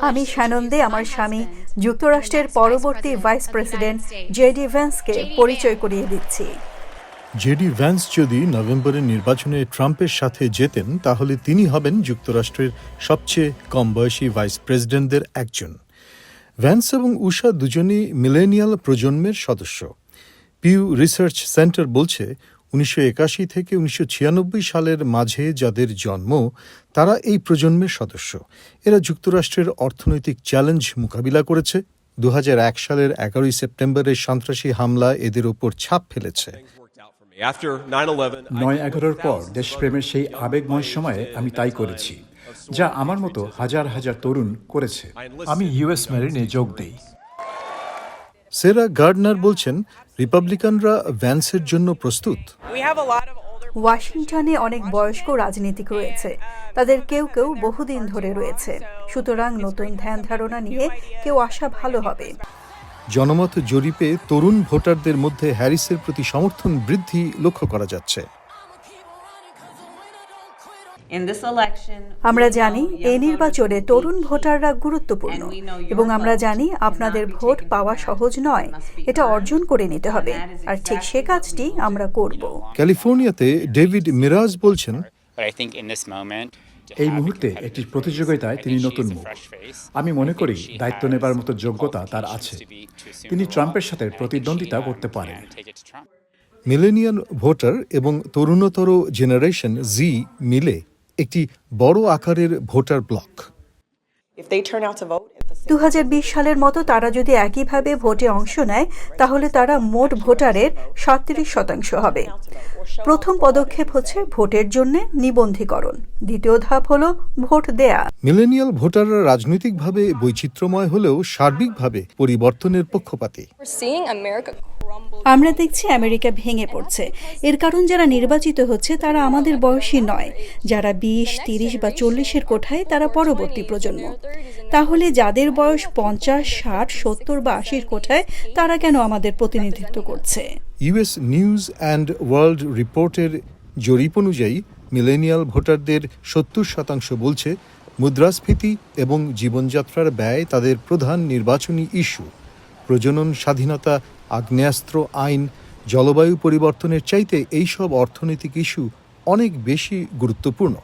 আমি সানন্দে আমার স্বামী যুক্তরাষ্ট্রের পরবর্তী ভাইস প্রেসিডেন্ট. জেডি ভ্যান্সকে পরিচয় করিয়ে দিচ্ছি। জেডি ভ্যান্স যদি নভেম্বরের নির্বাচনে ট্রাম্পের সাথে জেতেন তাহলে তিনি হবেন যুক্তরাষ্ট্রের সবচেয়ে কম বয়সী ভাইস প্রেসিডেন্টদের একজন। ভ্যান্স এবং উষা দুজনই মিলেনিয়াল প্রজন্মের সদস্য। পিউ রিসার্চ সেন্টার বলছে উনিশশো একাশি থেকে উনিশশো ছিয়ানব্বই সালের মাঝে যাদের জন্ম তারা এই প্রজন্মের সদস্য। এরা যুক্তরাষ্ট্রের অর্থনৈতিক চ্যালেঞ্জ মোকাবিলা করেছে। দু হাজার এক সালের এগারোই সেপ্টেম্বরের সন্ত্রাসী হামলা এদের ওপর ছাপ ফেলেছে। নয় এগারোর পর দেশপ্রেমের সেই আবেগময় সময়ে আমি তাই করেছি যা আমার মতো হাজার হাজার তরুণ করেছে। আমি ইউএস মেরিনে যোগ দিই। সেরা গার্ডনার বলছেন রিপাবলিকানরা ভ্যান্সের জন্য প্রস্তুত। ওয়াশিংটনে অনেক বয়স্ক রাজনীতিক রয়েছে। তাদের কেউ কেউ বহুদিন ধরে রয়েছে। সুতরাং নতুন ধ্যান ধারণা নিয়ে কেউ আসা ভালো হবে। জনমত জরিপে তরুণ ভোটারদের মধ্যে হ্যারিসের প্রতি সমর্থন বৃদ্ধি লক্ষ্য করা যাচ্ছে. আমরা জানি এই নির্বাচনে তরুণ ভোটাররা গুরুত্বপূর্ণ এবং আমরা জানি আপনাদের ভোট পাওয়া সহজ নয়। এটা অর্জন করে নিতে হবে। আর ঠিক সে কাজটি আমরা করব। ক্যালিফোর্নিয়াতে ডেভিড মিরাজ বলছেন এই মুহূর্তে একটি প্রতিযোগিতায় তিনি নতুন মুখ। আমি মনে করি দায়িত্ব নেবার মতো যোগ্যতা তার আছে। তিনি ট্রাম্পের সাথে প্রতিদ্বন্দ্বিতা করতে পারেন। মিলেনিয়াল ভোটার এবং তরুণতর জেনারেশন জি মিলে একটি বড় আকারের ভোটার ব্লক। দু হাজার বিশ সালের মতো তারা যদি একইভাবে ভোটে অংশ নেয় তাহলে তারা মোট ভোটারের সাতত্রিশ শতাংশ হবে। প্রথম পদক্ষেপ হচ্ছে ভোটের জন্য নিবন্ধীকরণ। দ্বিতীয় ধাপ হলো ভোট দেয়া। মিলেনিয়াল ভোটাররা রাজনৈতিকভাবে বৈচিত্র্যময় হলেও সার্বিকভাবে পরিবর্তনের পক্ষপাতী। We're seeing America crumble. আমরা দেখছি আমেরিকা ভেঙে পড়ছে। এর কারণ যারা নির্বাচিত হচ্ছে তারা আমাদের বয়সী নয়। যারা বিশ তিরিশ বা চল্লিশের কোঠায় তারা পরবর্তী প্রজন্ম। তাহলে যাদের বয়স পঞ্চাশ, ষাট, সত্তর বা আশির কোঠায়, তারা কেন আমাদের প্রতিনিধিত্ব করছে? ইউএস নিউজ অ্যান্ড ওয়ার্ল্ড রিপোর্টের জরিপ অনুযায়ী, মিলেনিয়াল ভোটারদের সত্তর শতাংশ বলছে, মুদ্রাস্ফীতি এবং জীবনযাত্রার ব্যয় তাদের প্রধান নির্বাচনী ইস্যু। প্রজনন স্বাধীনতা, আগ্নেয়াস্ত্র আইন, জলবায়ু পরিবর্তনের চাইতে এইসব অর্থনৈতিক ইস্যু অনেক বেশি গুরুত্বপূর্ণ।